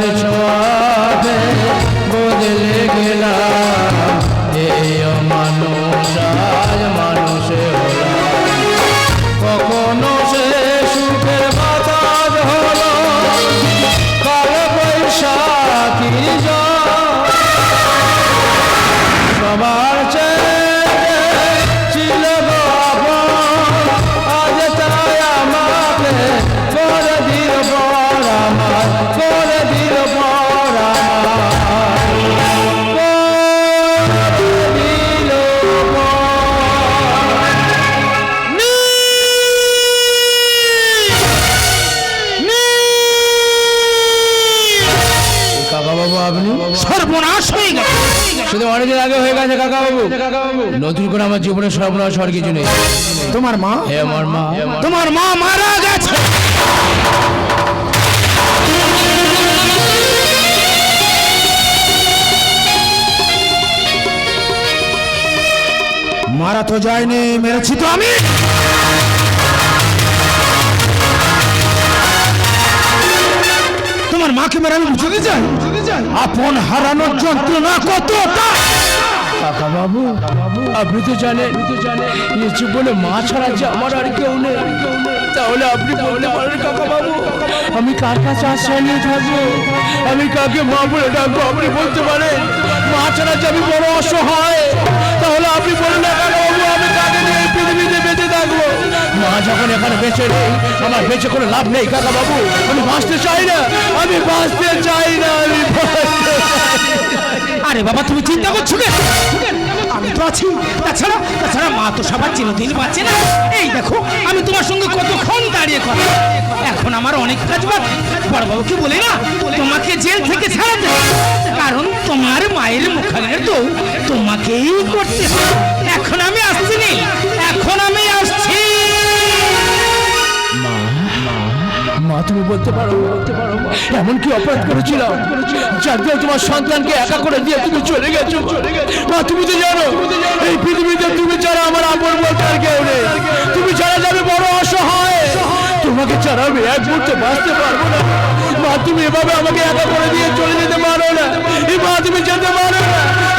knowledge নতুন করে আমার জীবনে সর্বনাশ হওয়ার কিছু নেই। তোমার মা? হে আমার মা। তোমার মা মারা গেছে। মারা তো যায়নি মেরেছি তো আমি। তোমার মাকে মেরে আমি বুঝতে চাই আপন হারানোর যন্ত্রণা কত কাকা বাবু আপনি তো জানেন নিচু বলে মা ছাড়া যে আমার আর কেউ নেই। তাহলে আপনি বলতে পারেন কাকা বাবু আমি কার কাছে আশ্রয় নিয়ে থাকব? আমি কাকে মা বলে ডাকবো, আপনি বলতে পারেন, মা ছাড়া যে আমি বড় অসহায়। তাহলে আপনি বলেন না কাকা মা যখন বেঁচে নেই, আমার বেঁচে কোনো লাভ নেই, কাকা বাবু, আমি বাঁচতে চাই না, আমি বাঁচতে চাই না, আমি না। আরে বাবা, তুমি চিন্তা করছ কেন? আমি তো আছি। তাছাড়া তাছাড়া মা তো সবার চিরদিন বাঁচে না। এই দেখো, আমি তোমার সঙ্গে কতক্ষণ দাঁড়িয়ে কথা এখন আমার অনেক কাজ বাদ বড়বাবুকে বলে না, তোমাকে জেল থেকে ছাড়াতে কারণ তোমার মায়ের মুখাগ্রের তো তোমাকেই করতে এখন আমি আসছি নি এখন আমি মা, তুমি বলতে পারো বলতে পারো এমন কি অপরাধ করেছিলাম। যার জন্য তোমার সন্তানকে একা করে দিয়ে তুমি চলে গেছো। মা, তুমি তো জানো, এই পৃথিবীতে তুমি ছাড়া আমার আপন বলতে আর কেউ নেই। তুমি ছাড়া যাবে বড় অসহায়। তোমাকে ছাড়া আমি এক মুহূর্তে বাঁচতে পারব না। মা, তুমি এভাবে আমাকে একা করে দিয়ে চলে যেতে পারো না। এই মা, তুমি যেতে পারো না।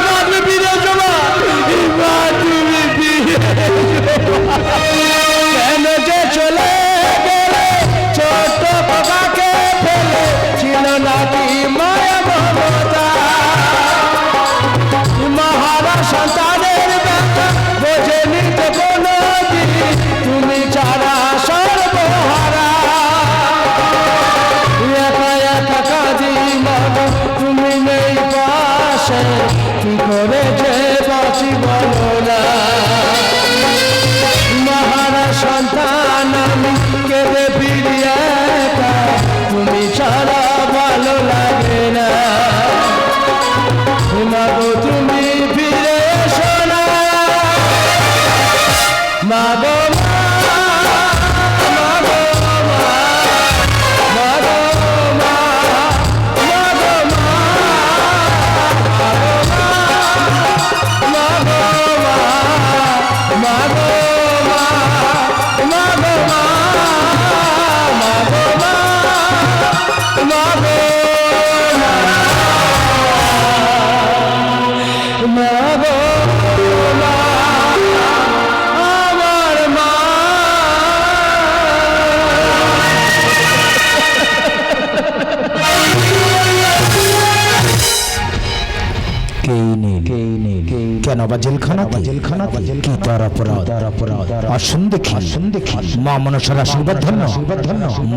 আসুন দেখি আসুন দেখি মা মনসার আশীর্বাদ ধন্য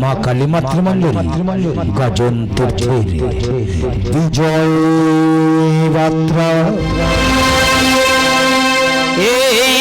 মা কালী মাতৃমঞ্জরি গজন তীর্থের। বিজয় যাত্রা এই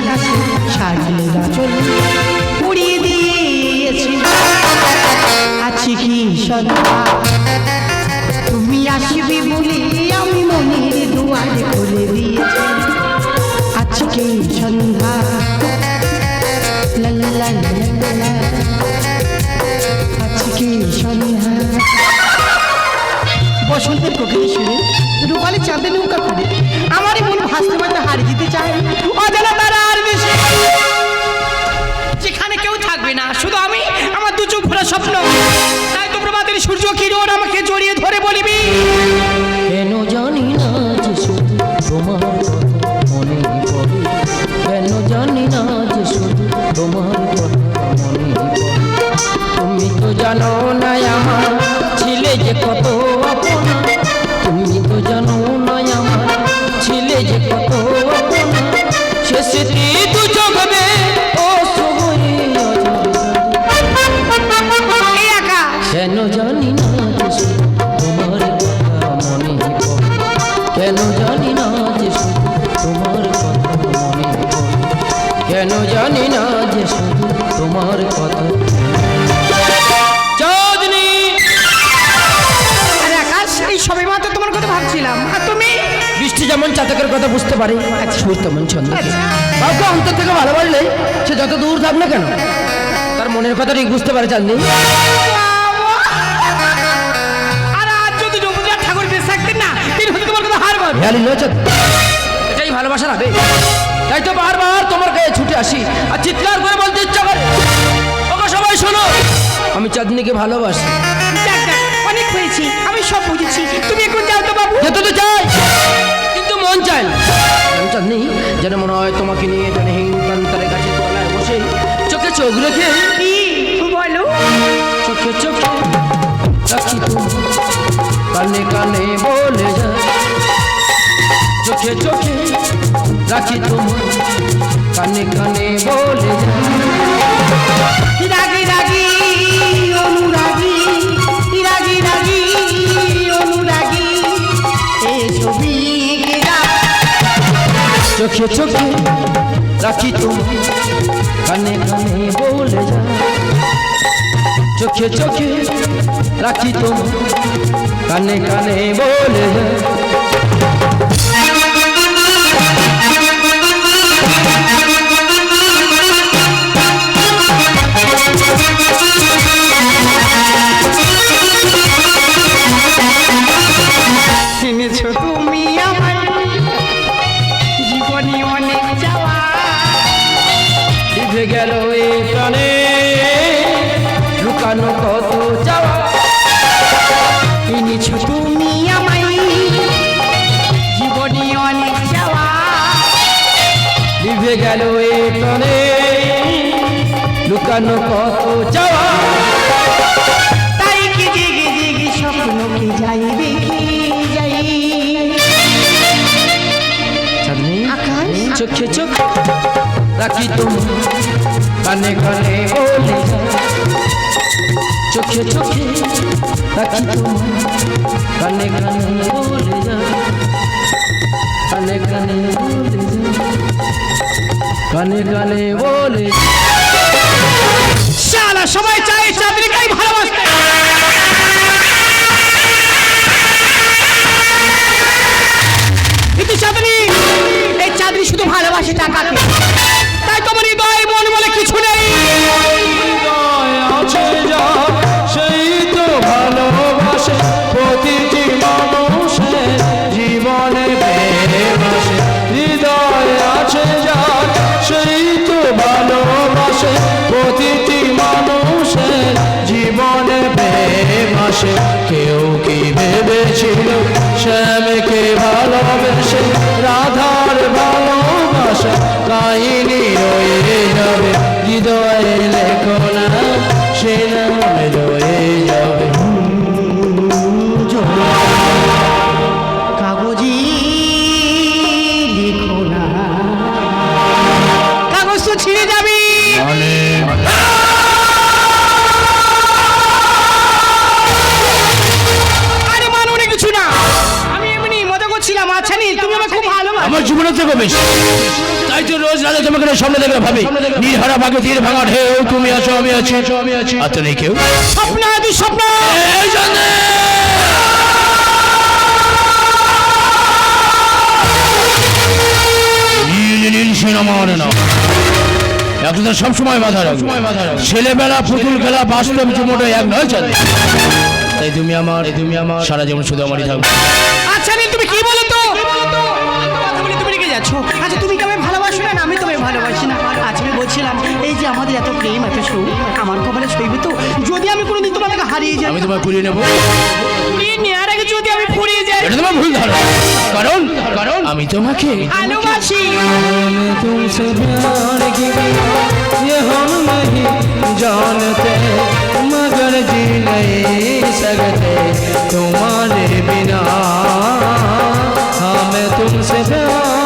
আকাশে সাজিয়ে গাছল উড়িয়ে দিয়েছি আছি কি সন্ধ্যা তুমি আসবে বলে আমি মনের দুয়ার খুলে দিয়েছি আজকে সন্ধ্যা। আজকে সন্ধ্যা বসন্তের কোকিল সুরে রূপালি চাঁদে নৌকা করে পারে সুর তেমন ছন্দ কাউকে অন্তর থেকে ভালোবাসলে সে যত দূর থাক না কেন তার মনের কথা ঠিক বুঝতে পারে চাঁদনি। না তাই তো বারবার তোমার গায়ে ছুটে আসি আর চিৎকার করে বলতে ইচ্ছা করে। ওকে সবাই শোনো আমি চাঁদনিকে ভালোবাসি। অনেক হয়েছি আমি সব বুঝেছি। তুমি এখন যাও তো বাবু। যেতে তো চাই। রেখে কি? বলো চোখে চোখে রাখি কানে কানে বলে যায় চোখে চোখে রাখি তুমি কানে কানে বলে যায় রাগি রাগি অনুরাগী। রাগি রাগি অনুরাগী। এই ছবি চোখে চোখে রাখি তুমি কানে কানে বলে যা। চোখে চোখে রাখি তো কানে কানে বলে এনেছো রাখি তুমি কানে কানে বলে যায় চোখে চোখে রাখি তুমি কানে কানে বলে যায় কানে কানে বলে যায় শ্যামকে ভালোবেসে রাধার ভালোবাসা কাহিনী রয়ে যাবে। হৃদয়ে লেখনা সে নাম রয়ে আমার জীবনের থেকে বেশি তাই তো রোজ রাতে তোমাকে সামনে দেখলে ভাবি। নির্হারা ভাগে তীর ভাঙা ঢেউ তুমি আছো আমি আছি। আমি আছি আর তো নেই কেউ। স্বপ্ন তুই স্বপ্ন। এই জন্যে। রাখবে। ছেলেবেলা পুতুল খেলা বাস্তব জীবনটা এক নয় চলে তাই তুমি আমার তুমি আমার সারা জীবন শুধু আমারই থাকবে। আচ্ছা বলে তুমি রেগে যাচ্ছ আচ্ছা তুমি কি আমায় ভালোবাসো না আমি তোমায় ভালোবাসি না আচ্ছা আমি বলছিলাম এই যে আমাদের এত প্রেম এত সুখ আমার কপালে সইবে তো যদি আমি কোনোদিন তোমাকে হারিয়ে যাই আমি তোমায় কুড়িয়ে নেবো কুড়িয়ে নেওয়ার আগে যদি আমি ফুরিয়ে যাই এটা তোমার ভুল ধারণা কারণ কারণ আমি তোমাকে ভালোবাসি तुमसे प्यार किया ये हम नहीं जानते मगर जी नहीं सकते तुम्हारे बिना हमें तुमसे प्यार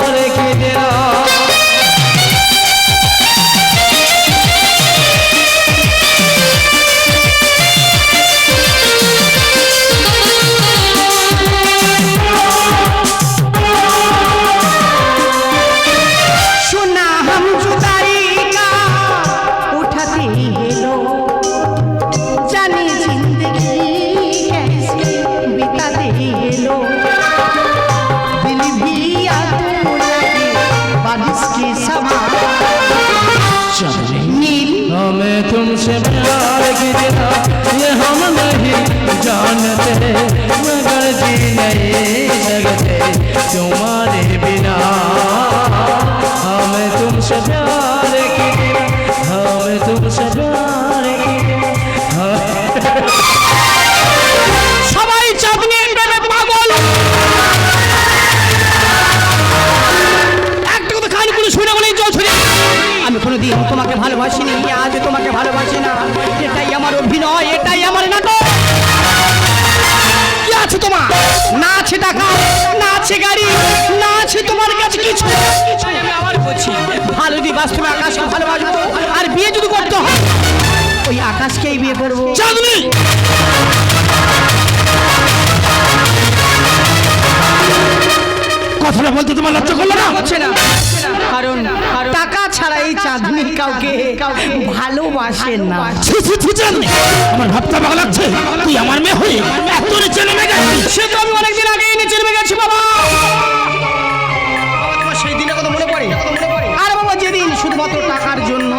না আছে টাকা না আছে গাড়ি না আছে তোমার কাছে কিছু। আমি আবার বলছি ভালো যদি বাস্তবে আকাশকে ভালোবাসবো আর বিয়ে যদি করতে হয় ওই আকাশকেই বিয়ে করব। চাঁদনি! কথাটা বলতে তোমার লজ্জা করল না? হচ্ছে না। কারণ টাকা ছাড়া এই চাঁদনি কাউকে কাউকে ভালোবাসে না। আমার ভাবতে ভালো লাগছে। তুই আমার মেয়ে হয়ে এত নিচে নেমে গেছিস। সে তো আমি অনেকদিন আগেই নিচে নেমে গেছি বাবা। তোমার সেই দিনের কথা মনে পড়ে? আরে বাবা যেদিন শুধুমাত্র টাকার জন্য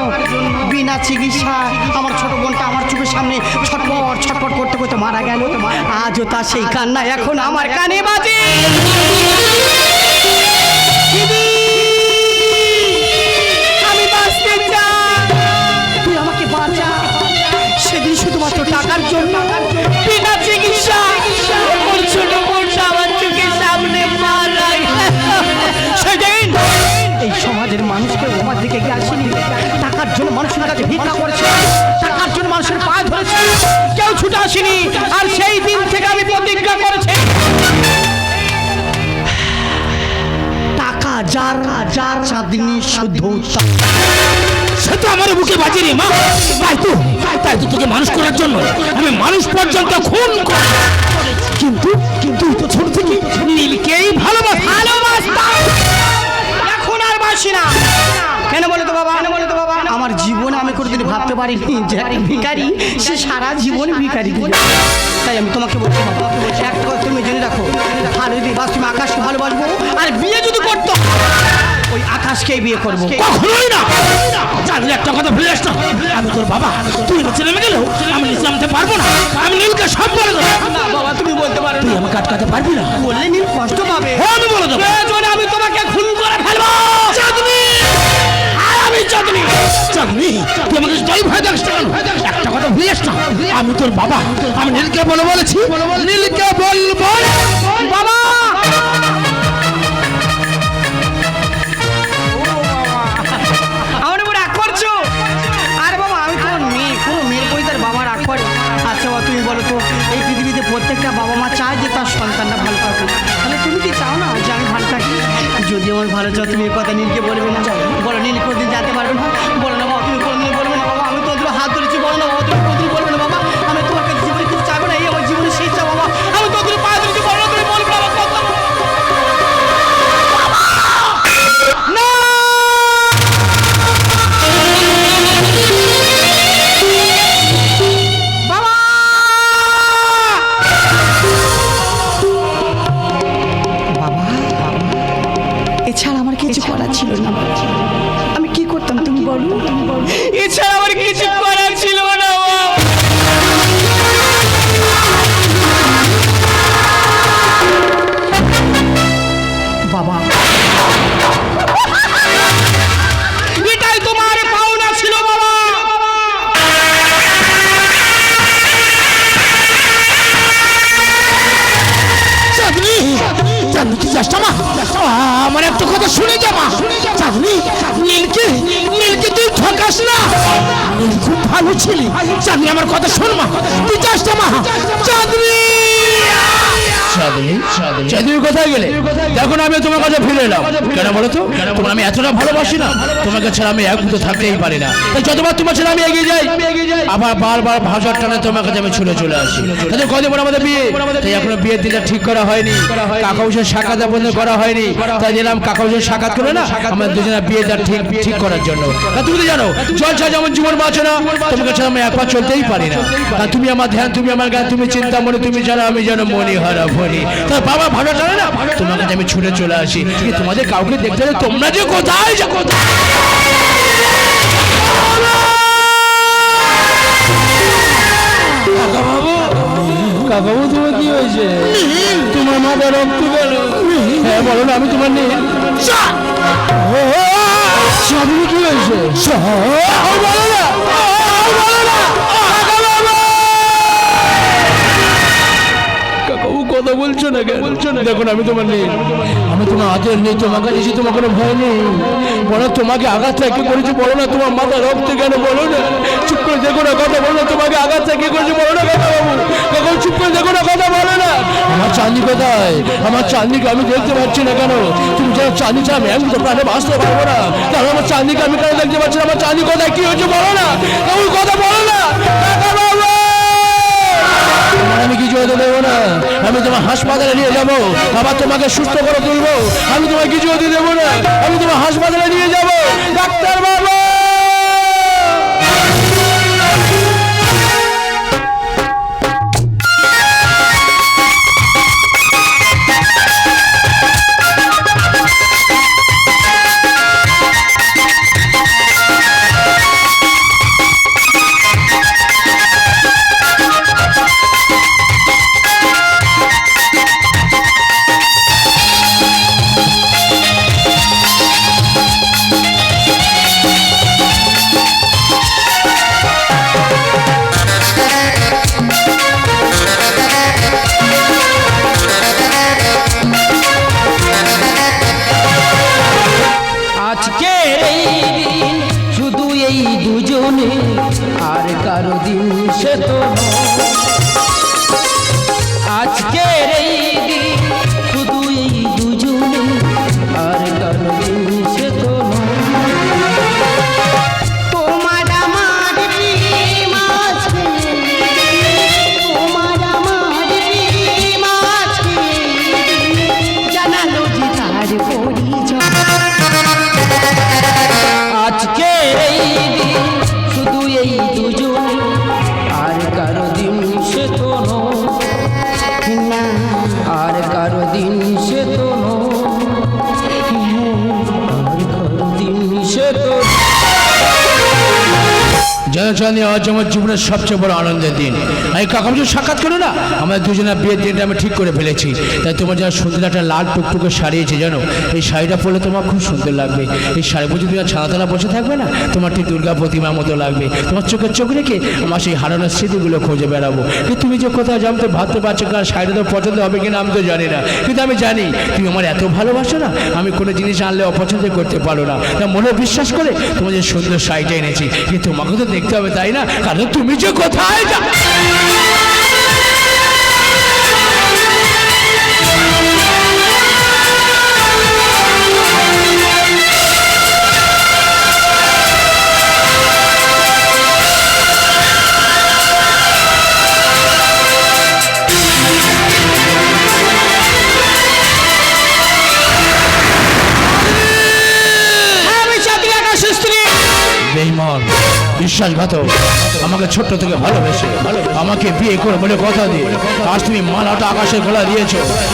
বিনা চিকিৎসা আমার ছোট বোনটা আমার চোখের সামনে ছটপট ছটপট করতে করতে মারা গেল। আজও তার সেই কান্না এখন আমার কানে বাজে। দিদি, চাঁদনি শুদ্ধ তার। সে তো আমার বুকে বাজে রে মা। তাই তো তাই তো তোকে মানুষ করার জন্য আমি মানুষ পর্যন্ত খুন করি। কিন্তু কিন্তু তো ছোট থেকে নীলকেই ভালোবাস। ভালোবাসতাম। এখন আর বাসি না। কেন বলে তো বাবা? কেন বলে তো বাবা? আমার জীবনে আমি কোনোদিন ভাবতে পারিনি যে এক ভিখারি সে সারা জীবন ভিখারি তাই আমি তোমাকে বলছি বাবা একটা কথা তুমি জেনে রাখো। ভালো যদি বাস তুমি আকাশকে ভালোবাসবো। আর বিয়ে যদি করতো ওই আকাশকেই বিয়ে করব। কখনোই না। জানলে একটা কথা ভুলে না আমি তোর বাবা। তুই নেমে গেলেও আমি নিচে নামতে পারব না। আমি নীলকে সব বলে দেবো। না বাবা তুমি বলতে পারো তুই আমাকে আটকাতে পারবি না। বললে নীল কষ্ট পাবে। হ্যাঁ আমি বলে দেবো। প্রয়োজনে আমি তোমাকে খুন করে ফেলব। চাঁদনি! আমি চাঁদনি! চাঁদনি তুই আমাকে তাই ভয় দেখিস একটা কথা ভুলে যাস না আমি তোর বাবা। আমি নীলকে বলে বলেছি। নীলকে বলব। বাবা যদি যত তুমি কথা নীলকে বলবে না, বলো, নীল কোনদিন জানতে পারবে না, বলো না কথা শুনে যা মা চাঁদনি নীলকে নীলকে তুই ঠকাস না। নীল খুব ভালো ছিলি। চাঁদনি আমার কথা শোন মা। তুই যাস মা। চাঁদনি! চাঁদনি কোথায় গেলে? দেখুন আমি তোমার কাছে ফিরে এলাম। কেন বলো তো তোমার আমি এতটা ভালোবাসি না। তোমাকে ছাড়া আমি এক মুহূর্ত থাকতেই পারি না। তাই যতবার তোমার ছেড়ে আমি এগিয়ে যাই আবার বারবার টানে তোমার কাছে আমি ছুটে চলে আসি। তাদের কদিন পর আমাদের বিয়ে। তাই এখনও বিয়ের দিনটা ঠিক করা হয়নি। পর্যন্ত করা হয়নি। তাই সাক্ষাৎ করে না? আমার দুজনের বিয়েটা ঠিক ঠিক করার জন্য। তুমি তো জানো জলসা যেমন জীবন বাঁচে না তোমাকে ছাড়া আমি একবার চলতেই পারি না। তুমি আমার ধ্যান তুমি আমার গান তুমি চিন্তা মনে তুমি ছাড়া আমি যেন মনি হারা ভনি তার বাবা ভালো টানে না? তোমার কাছে আমি ছুটে চলে আসি। তোমাদের কাউকে দেখতে তোমরা যে কোথায় যা কোথায়? কাকাবু তোমার কি হয়েছে? তোমার মাথা রক্ত গেল। হ্যাঁ বলো না আমি তোমার নেই। কি হয়েছে? বলো না। কথা বলছো না কেন? বলছো না দেখুন আমি তোমার নেই আমি তোমার আদর নেই তোমার কাছে এসে তোমার কোনো ভয় নেই। বলো তোমাকে আঘাত থেকে করেছে বলো না তোমার মাথা রক্ত কেন বলো না? চুপ করে দেখো না কথা বলো না তোমাকে আঘাত থেকে করেছে বলো না কাকা বাবু? কাকা চুপ করে দেখো না কথা বলো না। আমার চাঁদনি কোথায়? আমার চাঁদনিকে আমি দেখতে পাচ্ছি না কেন? তুমি যারা চাঁদনি ছাড়া আমি আমি তো প্রাণে বাঁচতে পারব না। তাহলে আমার চাঁদনিকে আমি কেন দেখতে পাচ্ছি না? আমার চাঁদনি কোথায়? কি হয়েছে বলো না? কথা বলো আবার তোমাকে সুস্থ করে তুলবো। আমি তোমায় কিছু হতে দেবো না। আমি তোমার হাসপাতালে নিয়ে যাব। জনসানি আজ আমার জীবনের সবচেয়ে বড় আনন্দের দিন। আমি কাকামুজুর সাক্ষাৎ করো না। আমাদের দুজনের বিয়ের দিনটা আমি ঠিক করে ফেলেছি। তাই তোমার যেন সুন্দর একটা লাল টুকটুকে শাড়িয়েছে জানো? এই শাড়িটা পরলে তোমার খুব সুন্দর লাগবে। এই শাড়ি পুজো তুমি ছানাতলা বসে থাকবে না? তোমার ঠিক দুর্গা প্রতিমার মতো লাগবে। তোমার চোখের চোখ রেখে আমার সেই হারানোর স্মৃতিগুলো খুঁজে বেড়াবো। কিন্তু তুমি যে কোথাও জানতে ভাবতে পারছ কারণ শাড়িটা তো পছন্দ হবে কিনা, আমি তো জানি না। কিন্তু আমি জানি, তুমি আমার এত ভালোবাসো না, আমি কোনো জিনিস আনলে অপছন্দ করতে পারো না। তা মনে বিশ্বাস করে তোমার যে সুন্দর শাড়িটা এনেছি। কিন্তু তোমাকে তো দেখতে হবে তাই না? কারণ তুমি যে কোথায় যা বিশ্বাসঘাতক আমাকে ছোট্ট থেকে ভালোবেসে আমাকে বিয়ে করে বলে কথা দিয়ে আজ তুমি মালাটা আকাশের খোলা দিয়েছ।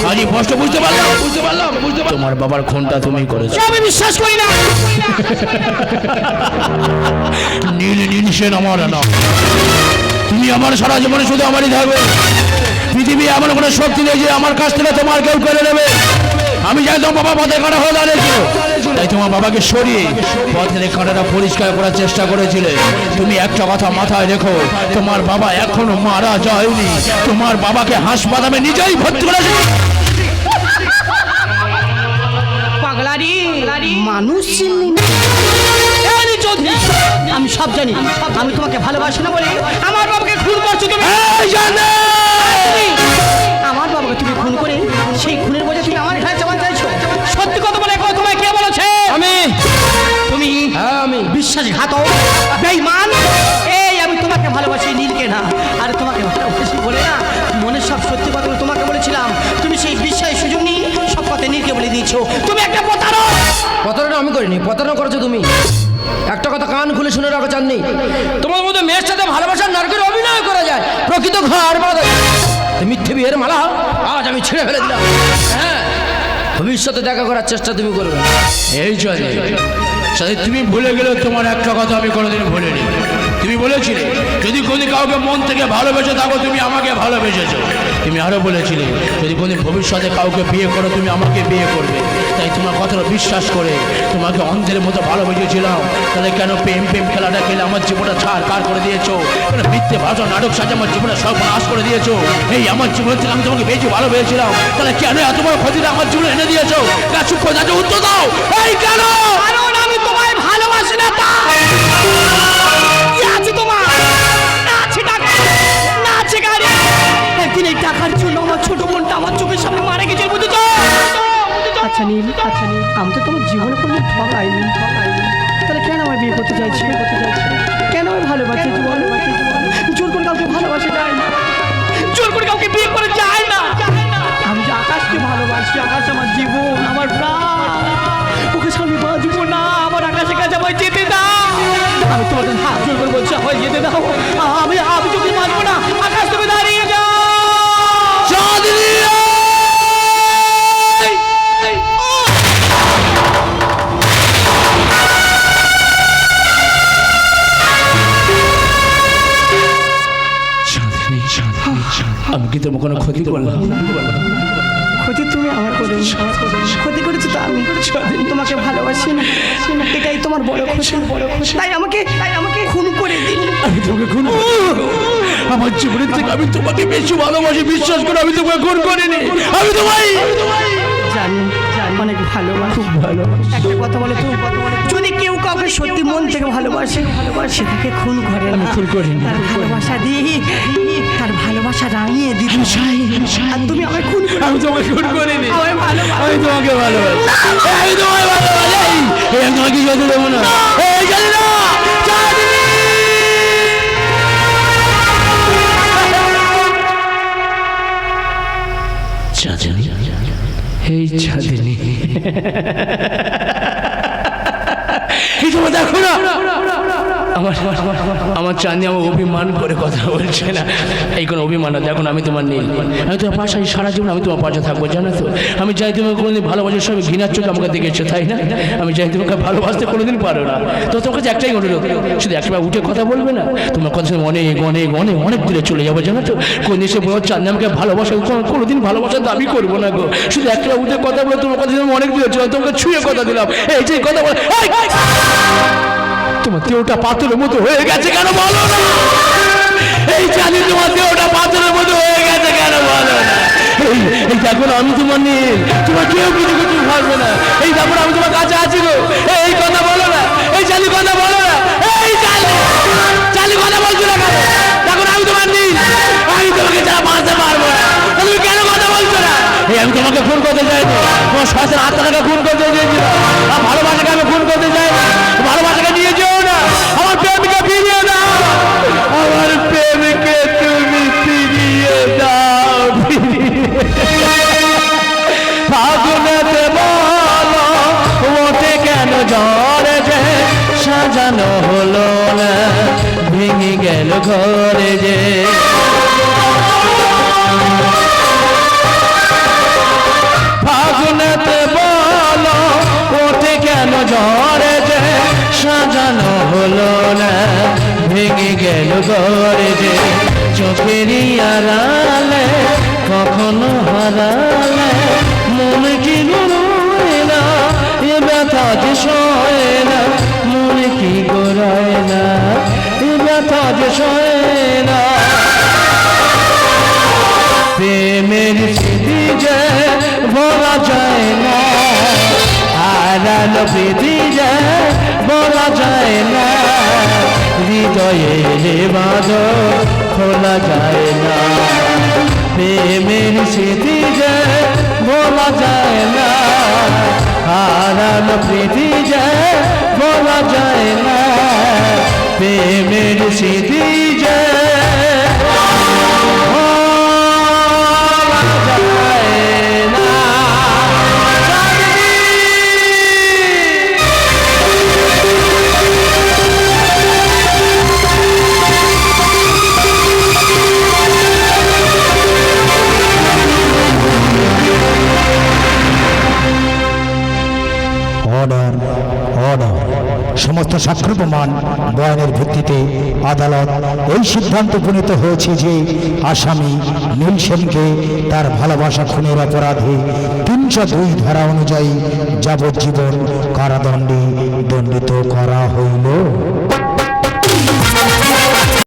আজ এই কষ্ট বুঝতে পারলাম বুঝতে পারলাম বুঝতে তোমার বাবার খুনটা তুমি করেছ। আমি বিশ্বাস করি না। নীল নীল সেন আমার নাম তুমি আমার সারা জীবনে শুধু আমারই থাকবে। পৃথিবী এমন কোনো শক্তি নেই যে আমার কাছ থেকে তোমার কেউ কেড়ে নেবে। আমি যাই তোমার বাবা পথে কাটা হয়ে দাঁড়িয়েছিল। তাই তোমার বাবাকে সরিয়ে পথের কাঁটাটা পরিষ্কার করার চেষ্টা করেছিলে তুমি একটা কথা মাথায় রেখো তোমার বাবা এখনও মারা যায়নি। তোমার বাবাকে হাসপাতালে নিজেই ভর্তি করেছে মানুষ আমি সব জানি আমি তোমাকে ভালোবাসি না বলে আমার বাবাকে খুন করছ তুমি। প্রতারণা আমি করিনি, প্রতারণা করেছ তুমি। একটা কথা কান খুলে শুনে রাখো চাননি তোমার মধ্যে মেয়ের সাথে ভালোবাসার নারকের অভিনয় করা যায়, প্রকৃত ঘর বাঁধা মিথ্যে বিয়ের মালা আজ আমি ছিঁড়ে ফেলে দিলাম। হ্যাঁ ভবিষ্যতে দেখা করার চেষ্টা তুমি করবে। এই চলে তুমি ভুলে গেলে তোমার একটা কথা আমি কোনোদিন ভুলিনি। তুমি বলেছিলে, যদি কোনো কাউকে মন থেকে ভালোবেসে থাকো, তুমি আমাকে ভালোবেসেছো। তুমি আরও বলেছিলে, যদি কোনো ভবিষ্যতে কাউকে বিয়ে করো, তুমি আমাকে বিয়ে করবে। তাই তোমার কথাটা বিশ্বাস করে, তোমাকে অন্ধের মতো ভালোবেসেছিলাম। তাহলে কেন প্রেম প্রেম খেলাটা খেলে আমার জীবনটা ছাড় কার করে দিয়েছ? কেন মিথ্যে ভাষা নাটক সাজে আমার জীবনে সব নাশ করে দিয়েছ? এই আমার জীবন থেকে আমি তোমাকে বেশি ভালোবেসেছিলাম। তাহলে কেন এত বড় ক্ষতিটা আমার জীবনে এনে দিয়েছ? না চুপ করে উত্তর দাও। এই কেন? কারণ আমি তোমায় ভালোবাসি না আচ্ছা নীল আচ্ছা নীল। আমি তো তোমার জীবনে কোনো ঠকাইনি ঠকাইনি তাহলে কেন আমার বিয়ে করতে চাইছি? করতে চাইছি কেন আমি ভালোবাসি বলো? জোর করে কাউকে ভালোবাসা যায় না। জোর করে কাউকে বিয়ে করে যায় না। আমি যে আকাশকে ভালোবাসি, আকাশ আমার জীবন, আমার প্রাণ। ওকে স্বামী বাঁচবো না। আমার আকাশের কাছে আমায় যেতে দাও। আমি তোমাদের হাত জোর করে বলছি, আমায় যেতে দাও। তোমার কোনো ক্ষতি করলাম ক্ষতি তুমি আমার করে ক্ষতি করেছ তো আমি। তোমাকে ভালোবাসি না। এটাই তোমার বড় খুশি বড় খুশি তাই আমাকে তাই আমাকে খুন করে দিল। আমি তোমাকে খুন আমার জীবনের থেকে আমি তোমাকে বেশি ভালোবাসি বিশ্বাস করে আমি তোমাকে খুন করিনি। আমি তোমায় জানি জানি। অনেক ভালোবাসি। খুব ভালো একটা কথা বলো তো। যদি কেউ কাউকে সত্যি মন থেকে ভালোবাসে ভালোবাসে তাকে খুন করে না। খুন। তার ভালোবাসা দিয়ে ভালোবাসা রাঙিয়ে আর তুমি আমায় খুন করে আমি তোমাকে খুন করিনি আমায় ভালোবাসো। আমি তোমাকে ভালোবাসি। আমি তোমায় ভালোবাসি। এই আমি তোমাকে যেতে দেবো না। এই জানি না। চাঁদনি! চাঁদনি। এই চাঁদনি। এই তোমার দেখো না। আমার আমার চাঁদনি আমার অভিমান করে কথা বলছে না। এই কোনো অভিমান না, দেখুন আমি তোমার নেই আমি তোমার পাশে সারা জীবন, আমি তোমার পাশে থাকব, জানো তো? আমি চাই তুমি কোনোদিন ভালোবাসার সবাই ঘৃণার চোখে আমাকে দেখেছ, তাই না? আমি চাই তোমাকে ভালোবাসতে কোনোদিন পারো না। তো তোমার কাছে একটাই অনুরোধ, শুধু একবার উঠে কথা বলবে না? তোমার কথা অনেক অনেক অনেক অনেক দূরে চলে যাব, জানো তো? কোন এসে বলো চাঁদনি আমাকে ভালোবাসা কোনো- কোনোদিন ভালোবাসার দাবি করব না গো। শুধু একটা উঠে কথা বলে তোমার কথা অনেক দূরে চলে তোমাকে ছুঁয়ে কথা দিলাম। এই যে কথা বলে! তোমার দেহটা পাথরের মতো হয়ে গেছে কেন বলো না? এই জানি তোমার দেহটা পাথরের মতো হয়ে গেছে কেন বলো না? এই দেখো না, আমি তোমার নেই তোমার কেউ কিছু কিছু ভাববে না। এই দেখো আমি তোমার কাছে আছি গো। এই, কথা বলো না এই জালি কথা বলো না এই জালি জালি কথা বলছো না কেন? দেখো আমি তোমার নেই আমি তোমাকে ছাড়া বাঁচতে পারব না। তুমি কেন কথা বলছো না? এই আমি তোমাকে খুন করতে চাইনি। তোমার শ্বাসের আত্মাটাকে খুন করতে চেয়েছিল আর ভালোবাসাকে আমি ফোন করতে চাই ভালোবাসাকে প্রেমকে তুমি ফিরিয়ে দাও। ফাগুনেতে বলো ওতে কেন ঝড় যে সাজানো হলো না? গেল ঘরে যে হারালো প্রীতি যে বলা যায় না। হৃদয়ে বাঁধ, খোলা যায় না। প্রেমের স্মৃতি যে বলা যায় না। হারালো প্রীতি যে বলা যায় না। প্রেমের স্মৃতি যে সমস্ত সাক্ষ্য প্রমাণ বয়ানের ভিত্তিতে আদালত এই সিদ্ধান্ত উপনীত হয়েছে যে আসামি নীল সেনকে তার ভালোবাসা খুনের অপরাধে তিনশো দুই ধারা অনুযায়ী যাবজ্জীবন কারাদণ্ডে দণ্ডিত করা হইল।